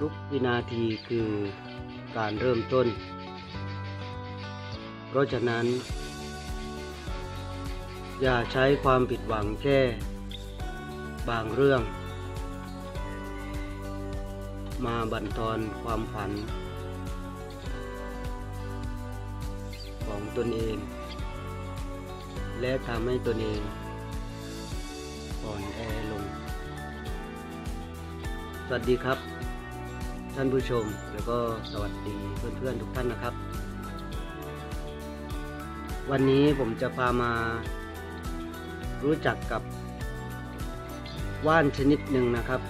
ทุกวินาทีคือการเริ่มต้น เพราะฉะนั้น อย่าใช้ความผิดหวังแค่บางเรื่อง มาบั่นทอนความฝัน ของตนเอง และทำให้ตนเองอ่อนแอลง สวัสดีครับ ท่านผู้ชม แล้วก็สวัสดีเพื่อนๆทุกท่านนะครับ วันนี้ผมจะพามารู้จักกับว่านชนิดหนึ่งนะครับ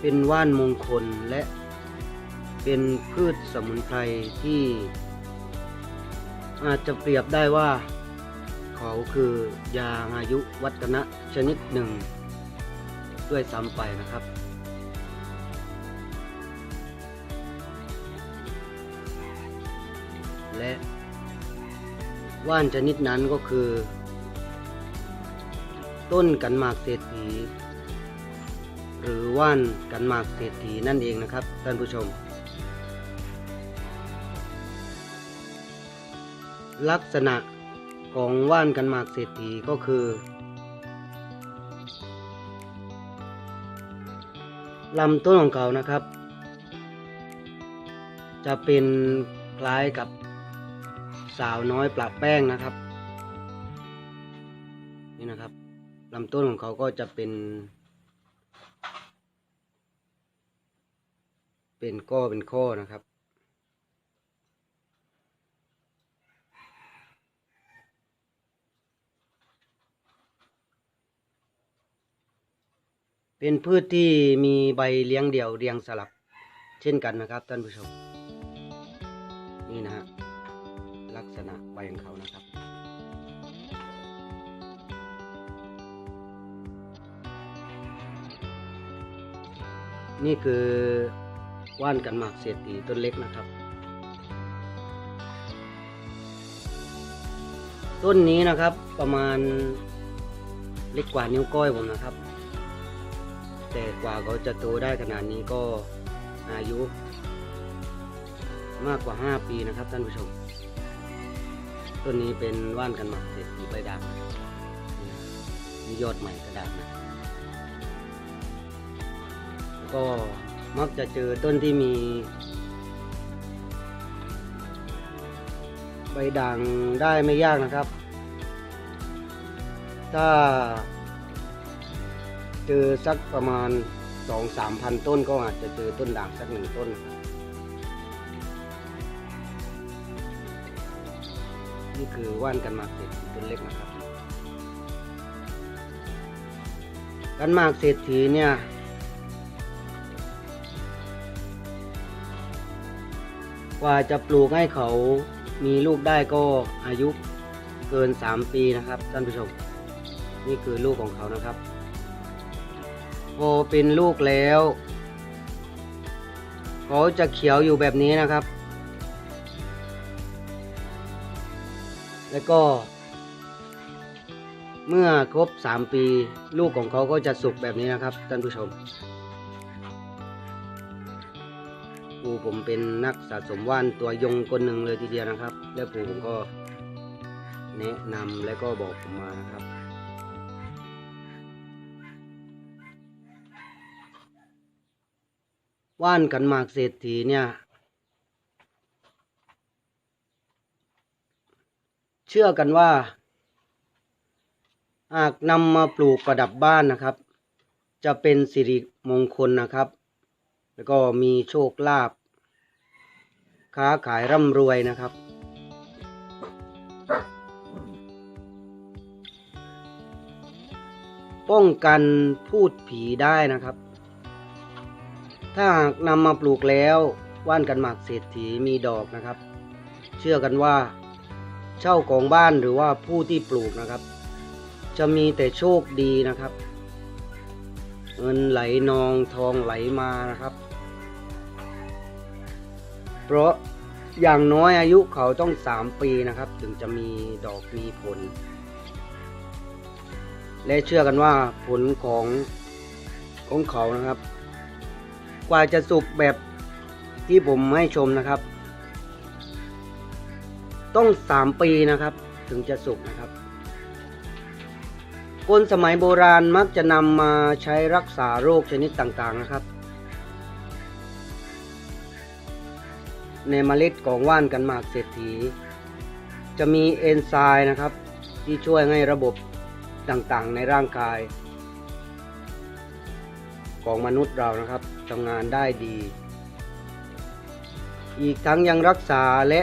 เป็นว่านมงคลและเป็นพืชสมุนไพรที่ อาจจะเปรียบได้ว่า เขาคือยาอายุวัฒนะชนิดหนึ่ง ด้วยซ้ำไปนะครับและว่านชนิดนั้นก็คือ ต้นกันหมากเศรษฐี หรือว่านกันหมากเศรษฐีนั่นเองนะครับท่านผู้ชม ลักษณะของว่านกันหมากเศรษฐีก็คือ ลำต้นของเขานะครับ จะเป็นคล้ายกับสาวน้อยปลาแป้งนะครับ นี่นะครับลำต้นของเขาก็จะเป็น เป็นก้อเป็นข้อนะครับ เป็นพืชที่มีใบเลี้ยงเดี่ยวเรียงสลับ เช่นกันนะครับท่านผู้ชม นี่นะฮะลักษณะใบของเขานะครับ นี่คือว่านกันหมากเศรษฐีต้นเล็กนะครับ ต้นนี้นะครับประมาณเล็กกว่านิ้วก้อยผมนะครับ แต่กว่าเขาจะโตได้ขนาดนี้ก็อายุ มากกว่า 5 ปีนะครับท่านผู้ชม ต้นนี้เป็นว่านกันหมากเศรษฐีใบด่างนะครับนี่นะมียอดใหม่กระดาษนะก็มักจะเจอต้นที่มี ใบด่างได้ไม่ยากนะครับ ถ้า เจอสักประมาณสองสามพันต้นก็อาจจะเจอต้นด่างสักหนึ่งต้นนี่คือว่านกันหมากเศรษฐีต้นเล็กนะครับ กันหมากเศรษฐีเนี่ยกว่าจะปลูกให้เขามีลูกได้ก็อายุเกิน 3 ปีนะครับท่านผู้ชม นี่คือลูกของเขานะครับ พอเป็นลูกแล้วเขาจะเขียวอยู่แบบนี้นะครับ แล้วก็ เมื่อครบ 3 ปี ลูกของเขาก็จะสุกแบบนี้นะครับท่านผู้ชมปู่ผมเป็นนักสะสมว่านตัวยงคนหนึ่งเลยทีเดียวนะครับ แล้วปู่ผมก็แนะนำและก็บอกผมมานะครับ ว่านกันหมากเศรษฐีเนี่ย เชื่อกันว่า หากนำมาปลูกประดับบ้านนะครับ จะเป็นสิริมงคลนะครับ แล้วก็มีโชคลาภค้าขายร่ำรวยนะครับ ป้องกันพูดผีได้นะครับ ถ้าหากนำมาปลูกแล้วว่านกันหมากเศรษฐีมีดอกนะครับ เชื่อกันว่าเช่าของบ้านหรือว่าผู้ที่ปลูกนะครับ จะมีแต่โชคดีนะครับ เงินไหลนองทองไหลมานะครับ เพราะอย่างน้อยอายุเขาต้องสามปีนะครับ ถึงจะมีดอกมีผล และเชื่อกันว่าผลของของเขานะครับ กว่าจะสุกแบบที่ผมให้ชมนะครับ ต้องสามปีนะครับ ถึงจะสุกนะครับ คนสมัยโบราณมักจะนำมาใช้รักษาโรคชนิดต่างๆนะครับ ในเมล็ดของว่านกันหมากเศรษฐี จะมีเอนไซม์นะครับ ที่ช่วยให้ระบบต่างๆ ในร่างกาย ของมนุษย์เรานะครับทำงานได้ดี อีกทั้งยังรักษาและ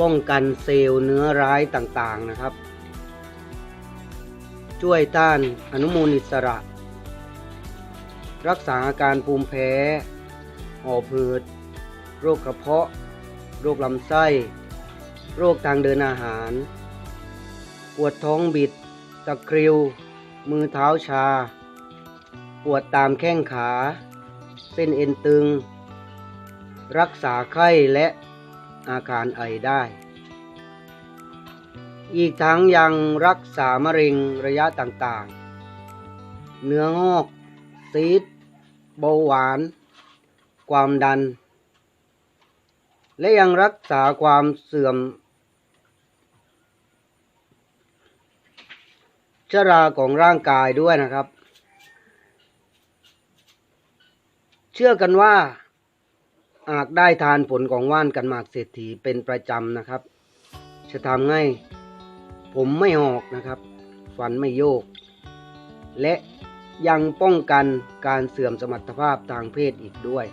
ป้องกันเซลล์เนื้อร้ายต่างๆนะครับ ช่วยต้านอนุมูลอิสระ รักษาอาการภูมิแพ้หอบหืด โรคกระเพาะ โรคลำไส้ โรคทางเดินอาหาร ปวดท้องบิด ตะคริว มือเท้าชา ปวดตามแข้งขา เส้นเอ็นตึง รักษาไข้และอาการไอได้ อีกทั้งยังรักษามะเร็งระยะต่างๆ เนื้องอก ซีดเบาหวาน ความดัน และยังรักษาความเสื่อม ชราของร่างกายด้วยนะครับ เชื่อกันว่าหากได้ทานผลของว่านกันหมากเศรษฐีเป็นประจำนะครับ จะทำให้ผมไม่หอกนะครับ ฟันไม่โยก และยังป้องกันการเสื่อมสมรรถภาพทางเพศอีกด้วย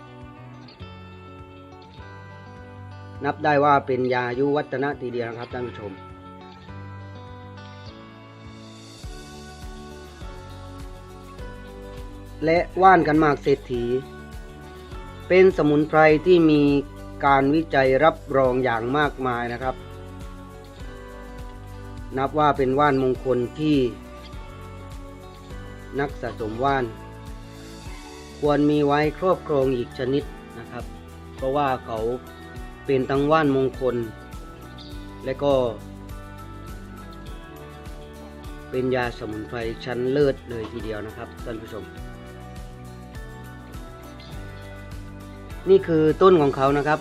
นับได้ว่าเป็นยาอายุวัฒนะทีเดียวนะครับท่านผู้ชม และว่านกันหมากเศรษฐี เป็นสมุนไพรที่มีการวิจัยรับรองอย่างมากมายนะครับ นับว่าเป็นว่านมงคลที่ นักสะสมว่าน ควรมีไว้ครอบครองอีกชนิดนะครับ เพราะว่าเขาเป็นทั้งว่านมงคล และก็ เป็นยาสมุนไพรชั้นเลิศเลยทีเดียวนะครับท่านผู้ชม นี่คือต้นของเขานะครับ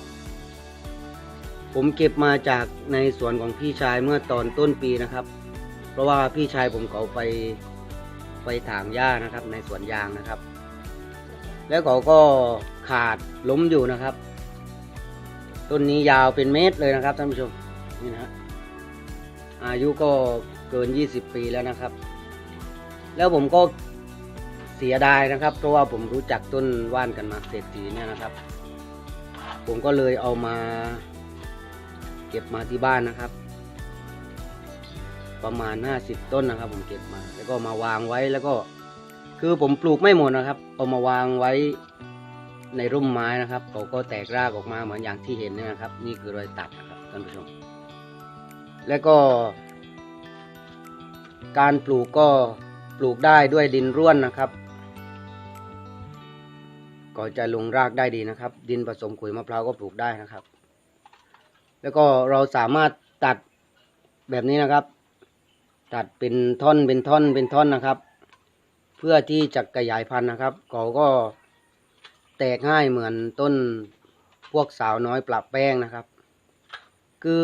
ผมเก็บมาจากในสวนของพี่ชายเมื่อตอนต้นปีนะครับ เพราะว่าพี่ชายผมเขาไปไปถางหญ้านะครับ ในสวนยางนะครับ แล้วเขาก็ขาดล้มอยู่นะครับ ต้นนี้ยาวเป็นเมตรเลยนะครับท่านผู้ชมนี่นะอายุก็เกิน 20 ปีแล้วนะครับ แล้วผมก็ เสียดายนะครับ เพราะว่าผมรู้จักต้นว่านกันมาเศรษฐีเนี่ยนะครับ ผมก็เลยเอามา เก็บมาที่บ้านนะครับ ประมาณ 50 ต้นนะครับ ผมเก็บมา แล้วก็มาวางไว้แล้วก็ คือผมปลูกไม่หมดนะครับ เอามาวางไว้ในร่มไม้นะครับเขาก็แตกรากออกมาเหมือนอย่างที่เห็นเนี่ยนะครับ นี่คือรอยตัดนะครับท่านผู้ชม แล้วก็ การปลูกก็ปลูกได้ด้วยดินร่วนนะครับ ก็จะลงรากได้ดีนะครับ ดินผสมขุยมะพร้าวก็ปลูกได้นะครับ แล้วก็เราสามารถตัดแบบนี้นะครับ ตัดเป็นท่อนเป็นท่อนเป็นท่อนนะครับ เพื่อที่จะขยายพันธุ์นะครับเขาก็แตกง่ายเหมือนต้นพวกสาวน้อยปรับแป้งนะครับ คือ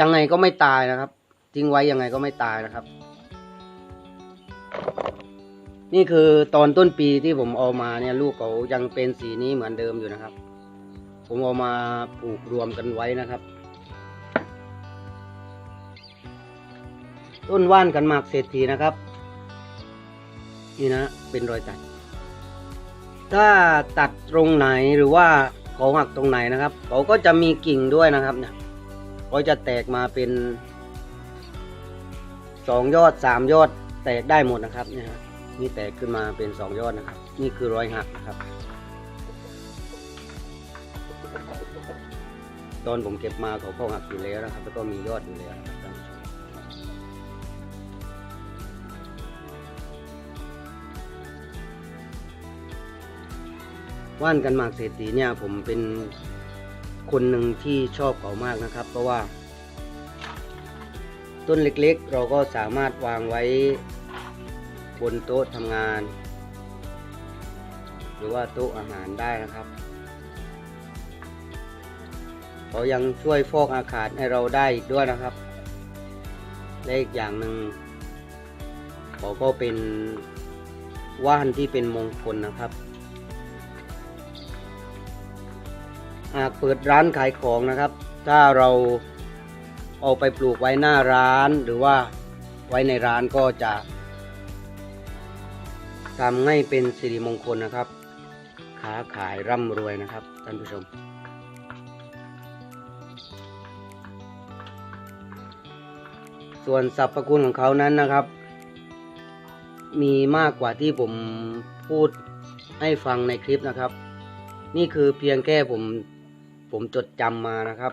ยังไงก็ไม่ตายนะครับ ทิ้งไว้ยังไงก็ไม่ตายนะครับ นี่คือตอนต้นปีที่ผมเอามาเนี่ยลูกเขายังเป็นสีนี้เหมือนเดิมอยู่นะครับ ผมเอามาปลูกรวมกันไว้นะครับ ต้นว่านกันหมากเศรษฐีนะครับ นี่นะเป็นรอยตัด ถ้าตัดตรงไหนหรือว่าเขาหักตรงไหนนะครับเขาก็จะมีกิ่งด้วยนะครับเนี่ยเขาจะแตกมาเป็นสองยอดสามยอดแตกได้หมดนะครับเนี่ย นี่แตกขึ้นมาเป็นสองยอดนะครับ นี่คือรอยหักนะครับ ตอนผมเก็บมาเขาก็หักอยู่แล้วนะครับ แล้วก็มียอดอยู่แล้วนะครับท่านผู้ชมว่านกันหมากเศรษฐีเนี่ยผมเป็นคนหนึ่งที่ชอบเขามากนะครับ เพราะว่า ต้นเล็กๆ เราก็สามารถวางไว้ บนโต๊ะทำงาน หรือว่าโต๊ะอาหารได้นะครับเขายังช่วยฟอกอากาศให้เราได้อีกด้วยนะครับและอีกอย่างหนึ่งเขาก็เป็นว่านที่เป็นมงคลนะครับหากเปิดร้านขายของนะครับ ถ้าเราเอาไปปลูกไว้หน้าร้านหรือว่าไว้ในร้านก็จะ ทำให้เป็นสิริมงคลนะครับค้าขายร่ำรวยนะครับท่านผู้ชม ส่วนสรรพคุณของเขานั้นนะครับ มีมากกว่าที่ผมพูดให้ฟังในคลิปนะครับ นี่คือเพียงแค่ผมผมจดจำมานะครับ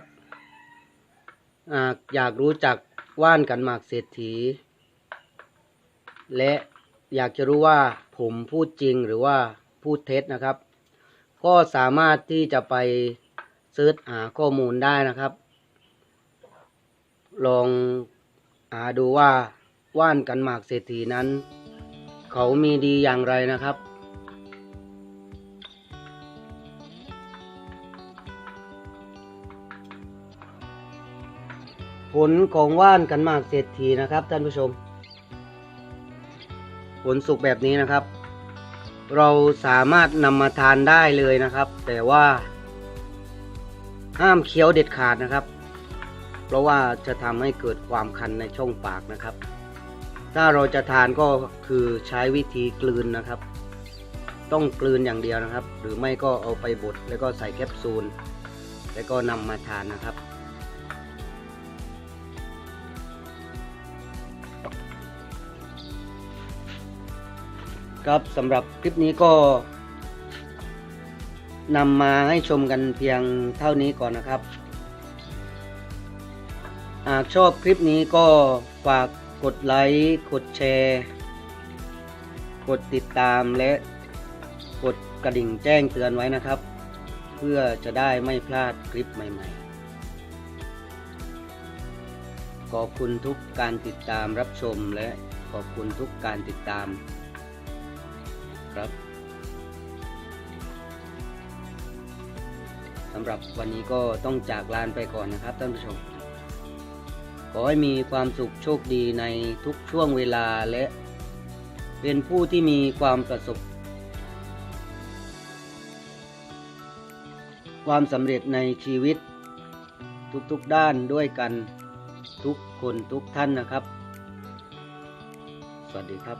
อาอยากรู้จักว่านกันหมากเศรษฐี และ อยากจะรู้ว่าผมพูดจริงหรือว่าพูดเท็จนะครับ ก็สามารถที่จะไปเซิร์ชหาข้อมูลได้นะครับ ลองหาดูว่าว่านกันหมากเศรษฐีนั้น เขามีดีอย่างไรนะครับ ผลของว่านกันหมากเศรษฐีนะครับท่านผู้ชม ผลสุกแบบนี้นะครับ เราสามารถนำมาทานได้เลยนะครับ แต่ว่า ห้ามเคี้ยวเด็ดขาดนะครับ เพราะว่าจะทำให้เกิดความคันในช่องปากนะครับ ถ้าเราจะทานก็คือใช้วิธีกลืนนะครับ ต้องกลืนอย่างเดียวนะครับ หรือไม่ก็เอาไปบดแล้วก็ใส่แคปซูล แล้วก็นำมาทานนะครับ ครับสำหรับคลิปนี้ก็นำมาให้ชมกันเพียงเท่านี้ก่อนนะครับ หากชอบคลิปนี้ก็ฝากกดไลค์ กดแชร์ กดติดตามและกดกระดิ่งแจ้งเตือนไว้นะครับ เพื่อจะได้ไม่พลาดคลิปใหม่ ๆ ขอบคุณทุกการติดตามรับชมและขอบคุณทุกการติดตาม ครับสำหรับวันนี้ก็ต้องจากลานไปก่อนนะครับท่านผู้ชม ขอให้มีความสุขโชคดีในทุกช่วงเวลาและเป็นผู้ที่มีความประสบ ความสำเร็จในชีวิต ทุกๆด้านด้วยกันทุกคนทุกท่านนะครับ สวัสดีครับ